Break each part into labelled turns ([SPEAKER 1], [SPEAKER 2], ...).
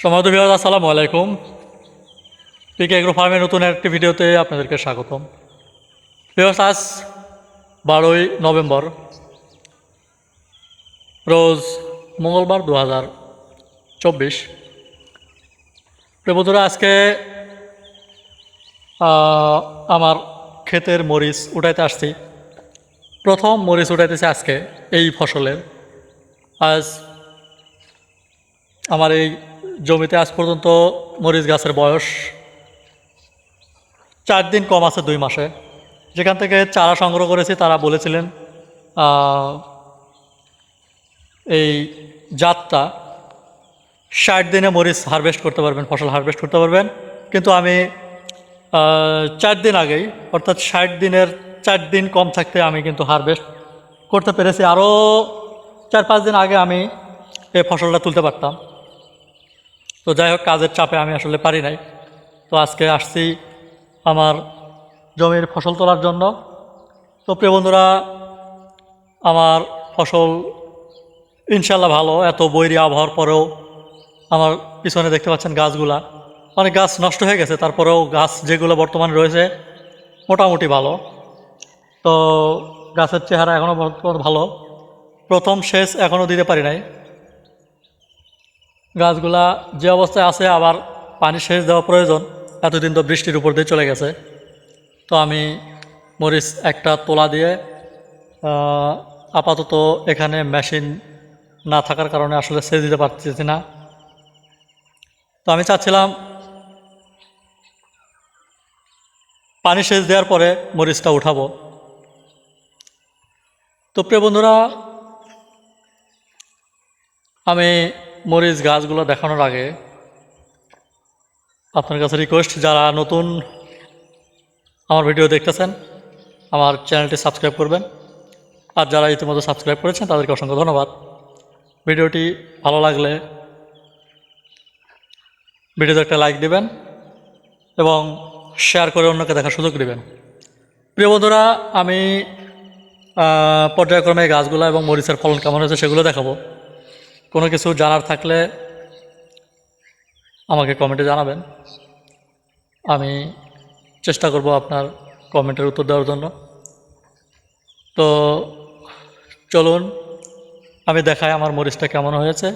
[SPEAKER 1] সমাদ বিহার আসসালামু আলাইকুম। পিকে এগ্রো ফার্মের নতুন একটি ভিডিওতে আপনাদেরকে স্বাগতম। বিহার আজ বারোই নভেম্বর, রোজ মঙ্গলবার দু হাজার চব্বিশ বন্ধুরা, আজকে আমার ক্ষেতের মরিচ উঠাইতে আসছি। প্রথম মরিচ উঠাইতেছে আজকে এই ফসলের। আজ আমার এই জমিতে আজ পর্যন্ত মরিচ গাছের বয়স চার দিন কম আছে দুই মাসে। যেখান থেকে চারা সংগ্রহ করেছি, তারা বলেছিলেন এই জাতটা ষাট দিনে মরিচ হারভেস্ট করতে পারবেন, ফসল হারভেস্ট করতে পারবেন। কিন্তু আমি চার দিন আগেই, অর্থাৎ ষাট দিনের, চার দিন কম থাকতে আমি কিন্তু হারভেস্ট করতে পেরেছি। আরও চার পাঁচ দিন আগে আমি এই ফসলটা তুলতে পারতাম। তো যাই হোক, কাজের চাপে আমি আসলে পারি নাই। তো আজকে আসছি আমার জমির ফসল তোলার জন্য। তো প্রিয় বন্ধুরা, আমার ফসল ইনশাল্লাহ ভালো, এত বৈরী আবহাওয়ার পরেও আমার পিছনে দেখতে পাচ্ছেন গাছগুলা। অনেক গাছ নষ্ট হয়ে গেছে, তারপরেও গাছ যেগুলো বর্তমানে রয়েছে, মোটামুটি ভালো। তো গাছের চেহারা এখনও ভালো। প্রথম শেষ এখনও দিতে পারি নাই। গাছগুলা যে অবস্থায় আছে আবার পানি সেচ দেওয়া প্রয়োজন, এতদিন তো বৃষ্টির উপর দিয়ে চলে গেছে। তো আমি মরিচ একটা তোলা দিয়ে আপাতত এখানে মেশিন না থাকার কারণে আসলে সেচ দিতে পারতেছি না। তো আমি চাচ্ছিলাম পানি সেচ দেওয়ার পরে মরিচটা উঠাবো। তো প্রিয় বন্ধুরা, আমি মরিচ গাছগুলো দেখানোর আগে আপনার কাছে রিকোয়েস্ট যারা নতুন আমার ভিডিও দেখতেছেন, আমার চ্যানেলটি সাবস্ক্রাইব করবেন। আর যারা ইতিমধ্যে সাবস্ক্রাইব করেছেন, তাদেরকে অসংখ্য ধন্যবাদ। ভিডিওটি ভালো লাগলে ভিডিওতে একটা লাইক দিবেন এবং শেয়ার করে অন্যকে দেখার সুযোগ দেবেন। প্রিয় বন্ধুরা, আমি পর্যায়ক্রমে গাছগুলো এবং মরিচের ফলন কেমন হয়েছে সেগুলো দেখাবো। কোনো কিছু জানার থাকলে আমাকে কমেন্টে জানাবেন। আমি চেষ্টা করব আপনার কমেন্টের উত্তর দেওয়ার জন্য। তো চলুন, আমি দেখাই আমার মরিচটা কেমন হয়েছে।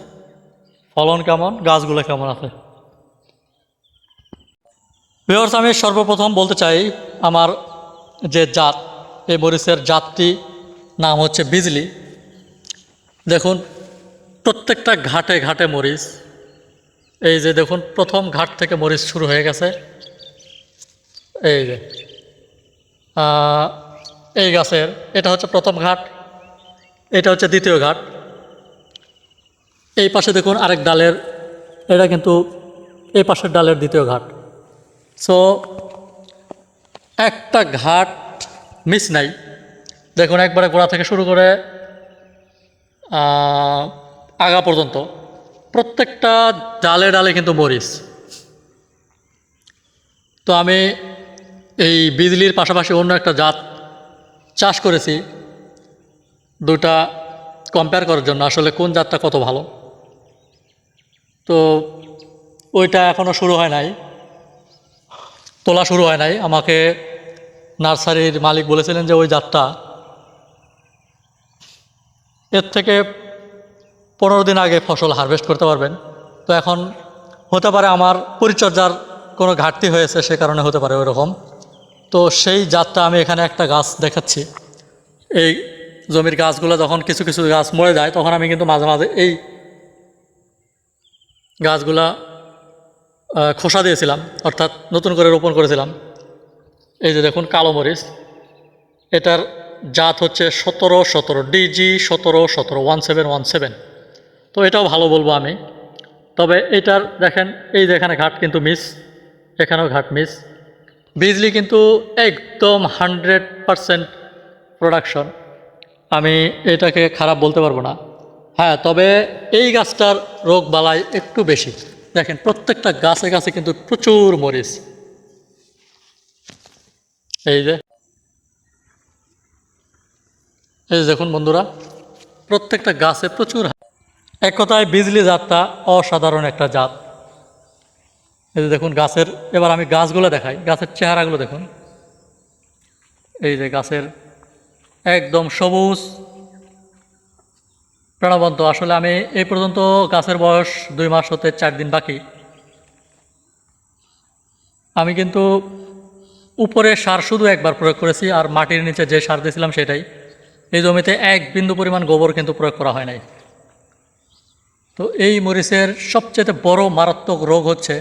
[SPEAKER 1] ফলন কেমন, গাছগুলো কেমন আছে। ভিওর্স আমি সর্বপ্রথম বলতে চাই, আমার যে জাত, এই মরিচের জাতটি নাম হচ্ছে বিজলি। দেখুন প্রত্যেকটা ঘাটে ঘাটে মরিচ। এই যে দেখুন, প্রথম ঘাট থেকে মরিচ শুরু হয়ে গেছে। এই যে এই গাছের, এটা হচ্ছে প্রথম ঘাট, এটা হচ্ছে দ্বিতীয় ঘাট। এই পাশে দেখুন আরেক ডালের, এটা কিন্তু এই পাশের ডালের দ্বিতীয় ঘাট। সো একটা ঘাট মিস নাই। দেখুন, একবারে গোড়া থেকে শুরু করে আগা পর্যন্ত, প্রত্যেকটা ডালে ডালে কিন্তু মরিচ। তো আমি এই বিজলির পাশাপাশি অন্য একটা জাত চাষ করেছি দুটা কম্পেয়ার করার জন্য। আসলে কোন জাতটা কত ভালো? তো ওইটা এখনও শুরু হয় নাই, তোলা শুরু হয় নাই। আমাকে নার্সারির মালিক বলেছিলেন যে ওই জাতটা, এর থেকে পনেরো দিন আগে ফসল হারভেস্ট করতে পারবেন। তো এখন হতে পারে আমার পরিচর্যার কোনো ঘাটতি হয়েছে, সে কারণে হতে পারে ওইরকম। তো সেই জাতটা আমি এখানে একটা গাছ দেখাচ্ছি। এই জমির গাছগুলো যখন কিছু কিছু গাছ মরে যায়, তখন আমি কিন্তু মাঝে মাঝে এই গাছগুলা খোসা দিয়েছিলাম, অর্থাৎ নতুন করে রোপণ করেছিলাম। এই যে দেখুন, কালো মরিচ। এটার জাত হচ্ছে সতেরো সতেরো, ডিজি সতেরো সতেরো, ওয়ান সেভেন ওয়ান সেভেন। তো এটাও ভালো বলব আমি। তবে এটার দেখেন, এই যে এখানে ঘাট কিন্তু মিস এখানেও ঘাট মিস বিজলি কিন্তু একদম হান্ড্রেড পারসেন্ট প্রোডাকশন আমি এটাকে খারাপ বলতে পারব না। হ্যাঁ তবে এই গাছটার রোগ বালাই একটু বেশি। দেখেন, প্রত্যেকটা গাছে গাছে কিন্তু প্রচুর মরিচ। এই যে, এই দেখুন বন্ধুরা, প্রত্যেকটা গাছে প্রচুর এক কথায় বিজলি জাতটা অসাধারণ একটা জাত। এই যে দেখুন গাছের, এবার আমি গাছগুলো দেখাই, গাছের চেহারাগুলো দেখুন। এই যে গাছের একদম সবুজ, প্রাণবন্ত। আসলে আমি এই পর্যন্ত গাছের বয়স দুই মাস হতে চার দিন বাকি। আমি কিন্তু উপরে সার শুধু একবার প্রয়োগ করেছি, আর মাটির নিচে যে সার দিয়েছিলাম সেটাই। এই জমিতে এক বিন্দু পরিমাণ গোবর কিন্তু প্রয়োগ করা হয় নাই। তো এই মরিচের সবচেয়ে বড় মারাত্মক রোগ হচ্ছে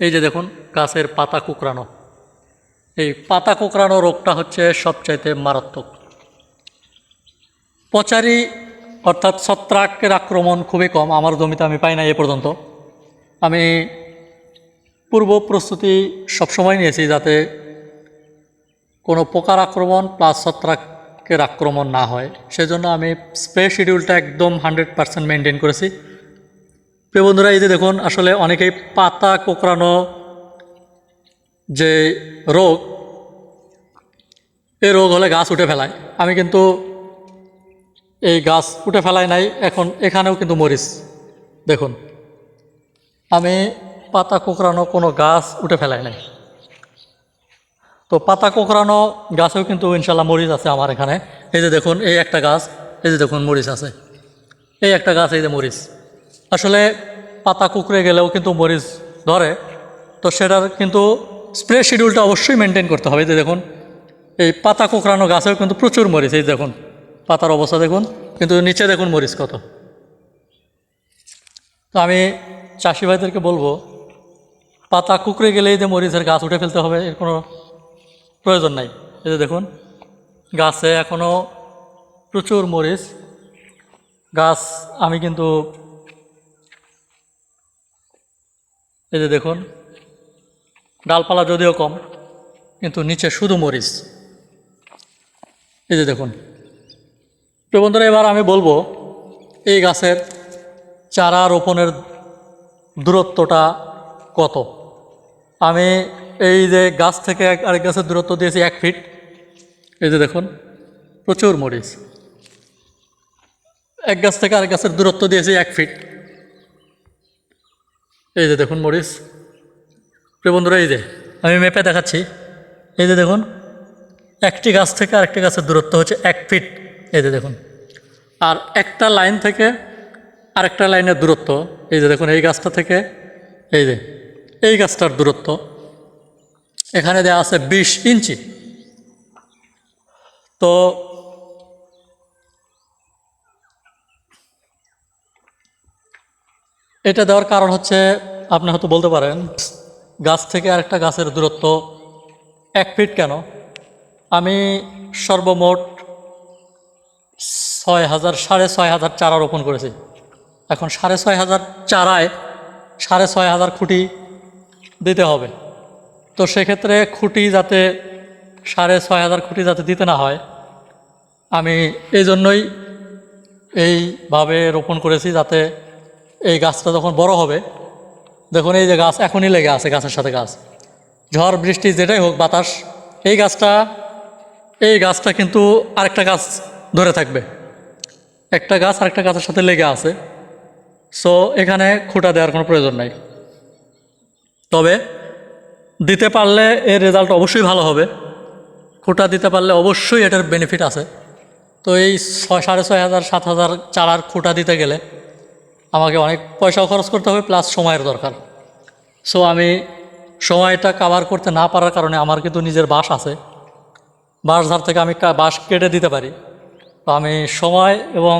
[SPEAKER 1] এই যে দেখুন, গাছের পাতা কুকরানো এই পাতা কোঁকড়ানো রোগটা হচ্ছে সবচাইতে মারাত্মক। পচারি অর্থাৎ ছত্রাকের আক্রমণ খুবই কম, আমার জমিতে আমি পাই না এ পর্যন্ত। আমি পূর্ব প্রস্তুতি সবসময় নিয়েছি যাতে কোনো পোকার আক্রমণ প্লাস ছত্রাকের আক্রমণ না হয়। সেজন্য আমি স্প্রে শিডিউলটা একদম হান্ড্রেড পারসেন্ট মেনটেন করেছি। প্রিয় বন্ধুরা, এই যে দেখুন, আসলে অনেকেই পাতা কোঁকড়ানো যে রোগ এই রোগ হলে গাছ উঠে ফেলায়। আমি কিন্তু এই গাছ উঠে ফেলাই নাই, এখন এখানেও কিন্তু মরিচ। দেখুন, আমি পাতা কোঁকড়ানো কোনো গাছ উঠে ফেলাই নাই। তো পাতা কোঁকড়ানো গাছেও কিন্তু ইনশাল্লাহ মরিচ আছে আমার এখানে। এই যে দেখুন, এই একটা গাছ, এই যে দেখুন মরিচ আছে। এই একটা গাছ, এই যে মরিচ। আসলে পাতা কুকড়ে গেলেও কিন্তু মরিচ ধরে, তো সেটার কিন্তু স্প্রে শিডিউলটা অবশ্যই মেনটেন করতে হবে। যে দেখুন, এই পাতা কোঁকড়ানো গাছেও কিন্তু প্রচুর মরিচ, এই দেখুন, পাতার অবস্থা দেখুন। কিন্তু নিচে দেখুন মরিচ কত। তো আমি চাষি ভাইদেরকে বলব, পাতা কুকড়ে গেলেই যে মরিচের গাছ উঠে ফেলতে হবে, এর কোনো প্রয়োজন নাই। এই যে দেখুন, গাছে এখনও প্রচুর মরিচ। গাছ আমি কিন্তু এই যে দেখুন, ডালপালা যদিও কম, কিন্তু নিচে শুধু মরিচ। এই যে দেখুন তো বন্ধুরা, এবার আমি বলব, এই গাছের চারা রোপণের দূরত্বটা কত? আমি এই যে গাছ থেকে আরেক গাছের দূরত্ব দিয়েছি এক ফিট এই যে দেখুন, প্রচুর মরিচ। এক গাছ থেকে আরেক গাছের দূরত্ব দিয়েছি এক ফিট এই যে দেখুন মরিচ। প্রিয় বন্ধুরা, এই যে আমি মেপে দেখাচ্ছি। এই যে দেখুন, একটি গাছ থেকে আরেকটি গাছের দূরত্ব হচ্ছে এক ফিট এই যে দেখুন। আর একটা লাইন থেকে আরেকটা লাইনের দূরত্ব। এই যে দেখুন, এই গাছটা থেকে, এই যে, এই গাছটার দূরত্ব। এখানে দেওয়া আছে বিশ ইঞ্চি। তো এটা দেওয়ার কারণ হচ্ছে, আপনি হয়তো বলতে পারেন, গাছ থেকে আরেকটা গাছের দূরত্ব এক ফিট কেন? আমি সর্বমোট ছয় হাজার, সাড়ে ছয় হাজার চারা রোপণ করেছি। এখন সাড়ে ছয় হাজার চারায় সাড়ে ছয় হাজার খুঁটি দিতে হবে। তো সেক্ষেত্রে খুঁটি যাতে সাড়ে ছয় হাজার খুঁটি যাতে দিতে না হয়, আমি এই জন্যই এইভাবে রোপণ করেছি যাতে এই গাছটা যখন বড় হবে, দেখুন এই যে গাছ এখনই লেগে আছে, গাছের সাথে গাছ। ঝড়, বৃষ্টি, যেটাই হোক বাতাস, এই গাছটা এই গাছটা কিন্তু আরেকটা গাছ ধরে থাকবে। একটা গাছ আরেকটা গাছের সাথে লেগে আছে সো এখানে খুঁটা দেওয়ার কোনো প্রয়োজন নাই। তবে দিতে পারলে এর রেজাল্ট অবশ্যই ভালো হবে। খুঁটা দিতে পারলে অবশ্যই এটার বেনিফিট আছে। তো এই ছয়, সাড়ে ছয় হাজার, সাত হাজার চারার খুঁটা দিতে গেলে আমাকে অনেক পয়সাও খরচ করতে হবে প্লাস সময়ের দরকার। সো আমি সময়টা কাভার করতে না পারার কারণে আমার কিন্তু নিজের বাস আছে। বাঁশ ধার থেকে আমি বাঁশ কেটে দিতে পারি। তো আমি সময় এবং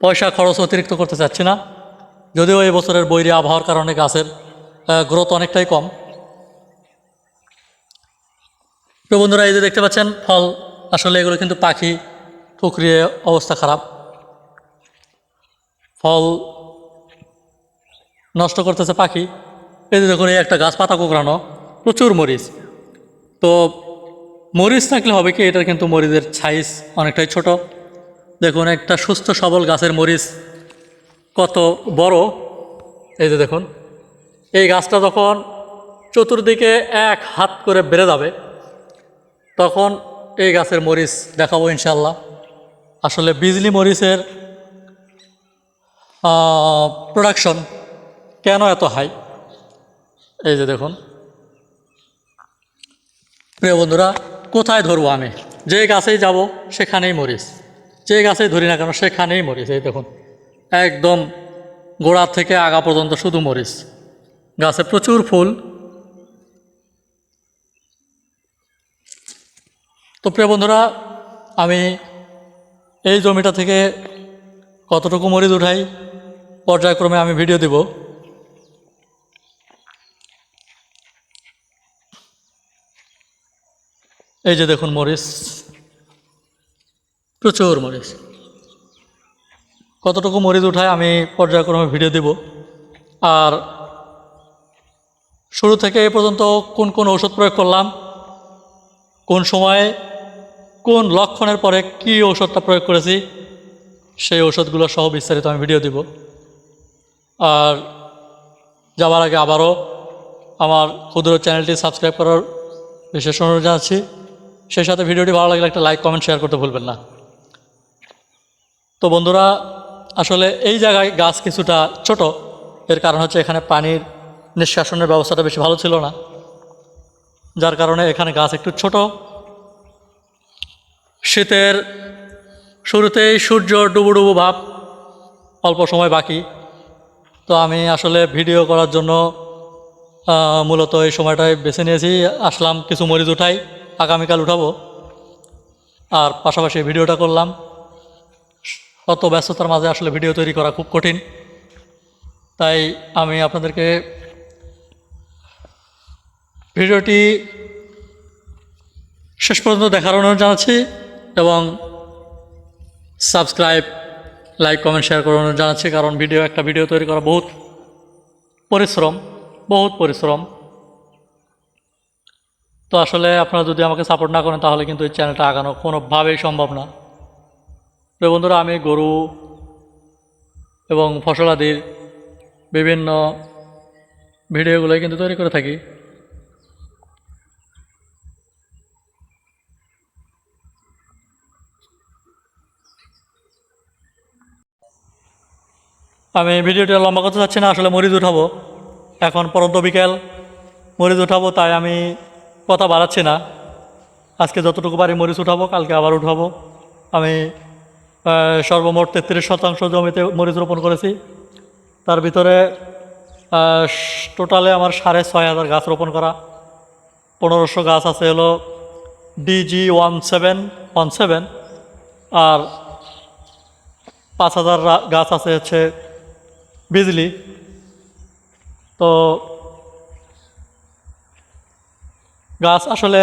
[SPEAKER 1] পয়সা খরচ অতিরিক্ত করতে চাচ্ছি না। যদিও এই বছরের বৈরী আবহাওয়ার কারণে গাছের গ্রোথ অনেকটাই কম। তো বন্ধুরা, এই যে দেখতে পাচ্ছেন, ফল, আসলে এগুলো কিন্তু পাখি ঠুকরিয়ে অবস্থা খারাপ। ফল নষ্ট করতেছে পাখি। এই যে দেখুন, এই একটা গাছ, পাতা কোঁকড়ানো, প্রচুর মরিচ। তো মরিচ থাকলে হবে কি, এটার কিন্তু মরিচের সাইজ অনেকটাই ছোট। দেখুন, একটা সুস্থ সবল গাছের মরিচ কত বড়। এই যে দেখুন এই গাছটা যখন চতুর্দিকে এক হাত করে বেড়ে যাবে, তখন এই গাছের মরিচ দেখাবো ইনশাল্লাহ আসলে বিজলি মরিচের প্রোডাকশন কেন এত হাই এই যে দেখুন। প্রিয় বন্ধুরা, কোথায় ধরবো আমি? যে গাছেই যাব সেখানেই মরিস যে গাছেই ধরি না কেন, সেখানেই মরিস এই দেখুন, একদম গোড়া থেকে আগা পর্যন্ত শুধু মরিচ। গাছে প্রচুর ফুল। তো প্রিয় বন্ধুরা, আমি এই জমিটা থেকে কতটুকু মরিচ উঠাই, পর্যায়ক্রমে আমি ভিডিও দিব। এই যে দেখুন মরিচ, প্রচুর মরিচ। কতটুকু মরিচ উঠায় আমি পর্যায়ক্রমে ভিডিও দিব। আর শুরু থেকে এ পর্যন্ত কোন কোন ওষুধ প্রয়োগ করলাম? কোন সময়ে? কোন লক্ষণের পরে কি ওষুধটা প্রয়োগ করেছি? সেই ওষুধগুলো সহ বিস্তারিত আমি ভিডিও দিব। আর যাওয়ার আগে আবারও আমার ক্ষুদ্র চ্যানেলটি সাবস্ক্রাইব করার বিশেষ অনুরোধ জানাচ্ছি। সেই সাথে ভিডিওটি ভালো লাগলে একটা লাইক কমেন্ট শেয়ার করতে ভুলবেন না। তো বন্ধুরা, আসলে এই জায়গায় গাছ কিছুটা ছোট। এর কারণ হচ্ছে এখানে পানির নিষ্কাশনের ব্যবস্থাটা বেশি ভালো ছিল না। যার কারণে এখানে গাছ একটু ছোট। শীতের শুরুতেই সূর্য ডুবু ডুবু ভাব অল্প সময় বাকি। তো আমি আসলে ভিডিও করার জন্য মূলত এই সময়টায় বেছে নিয়েছি। আসলাম কিছু মরিচ উঠাই, আগামীকাল উঠাবো। আর পাশাপাশি ভিডিওটা করলাম। অত ব্যস্ততার মাঝে আসলে ভিডিও তৈরি করা খুব কঠিন। তাই আমি আপনাদেরকে ভিডিওটি শেষ পর্যন্ত দেখার অনুরোধ জানাচ্ছি এবং সাবস্ক্রাইব লাইক কমেন্ট শেয়ার করার অনুরোধ জানাচ্ছি, কারণ ভিডিও একটা ভিডিও তৈরি করা বহুত পরিশ্রম বহুত পরিশ্রম। তো আসলে আপনারা যদি আমাকে সাপোর্ট না করেন, তাহলে কিন্তু এই চ্যানেলটা আগানো কোনোভাবেই সম্ভব না। প্রিয় বন্ধুরা, আমি গরু এবং ফসলাদির বিভিন্ন ভিডিওগুলোই কিন্তু তৈরি করে থাকি। আমি ভিডিওটি লম্বা করতে চাচ্ছি না, আসলে মরিচ উঠাবো। এখন পরন্ত বিকেল, মরিচ উঠাবো, তাই আমি কথা বাড়াচ্ছি না। আজকে যতটুকু পারি মরিচ উঠাবো, কালকে আবার উঠাবো। আমি সর্বমোট তেত্রিশ শতাংশ জমিতে মরিচ রোপণ করেছি। তার ভিতরে টোটালে আমার সাড়ে ছয় হাজার গাছ রোপণ করা। পনেরোশো গাছ আছে হলো DG one seven one seven. আর পাঁচ হাজার গাছ আছে হচ্ছে বিজলি তো গাছ আসলে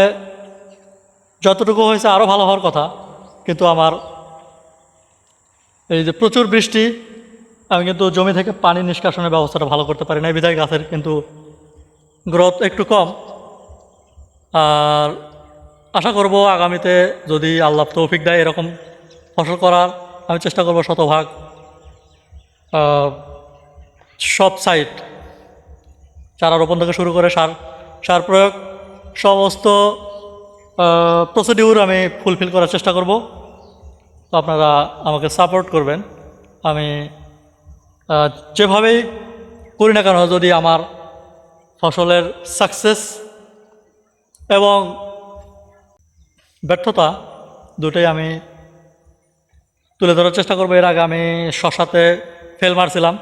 [SPEAKER 1] যতটুকু হয়েছে আরও ভালো হওয়ার কথা, কিন্তু আমার এই যে প্রচুর বৃষ্টি, আমি কিন্তু জমি থেকে পানি নিষ্কাশনের ব্যবস্থাটা ভালো করতে পারি না বিধায় গাছের কিন্তু গ্রোথ একটু কম। আর আশা করব আগামীতে যদি আল্লাহ তৌফিক দেয় এরকম ফসল করার, আমি চেষ্টা করব শতভাগ সব সাইট, চারা রোপণ থেকে শুরু করে সার সার প্রয়োগ, সমস্ত প্রসিডিউর আমি ফুলফিল করার চেষ্টা করব। তো আপনারা আমাকে সাপোর্ট করবেন। আমি যেভাবেই করি না কেন, যদি আমার ফসলের সাকসেস এবং ব্যর্থতা দুটোই আমি তুলে ধরার চেষ্টা করব। এর আগে আমি শশাতে ফেল মারছিলাম।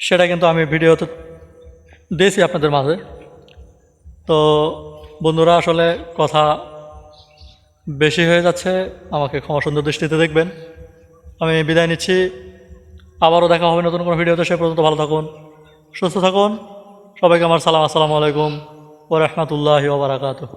[SPEAKER 1] সেটা কিন্তু আমি ভিডিওতে দিয়েছি আপনাদের মাঝে। তো বন্ধুরা, আসলে কথা বেশি হয়ে যাচ্ছে। আমাকে ক্ষমা সুন্দর দৃষ্টিতে দেখবেন। আমি বিদায় নিচ্ছি। আবারও দেখা হবে নতুন কোনো ভিডিওতে। সে পর্যন্ত ভালো থাকুন, সুস্থ থাকুন। সবাইকে আমার সালাম, আসসালামু আলাইকুম ও রহমতুল্লাহি ওবরাকাতুহ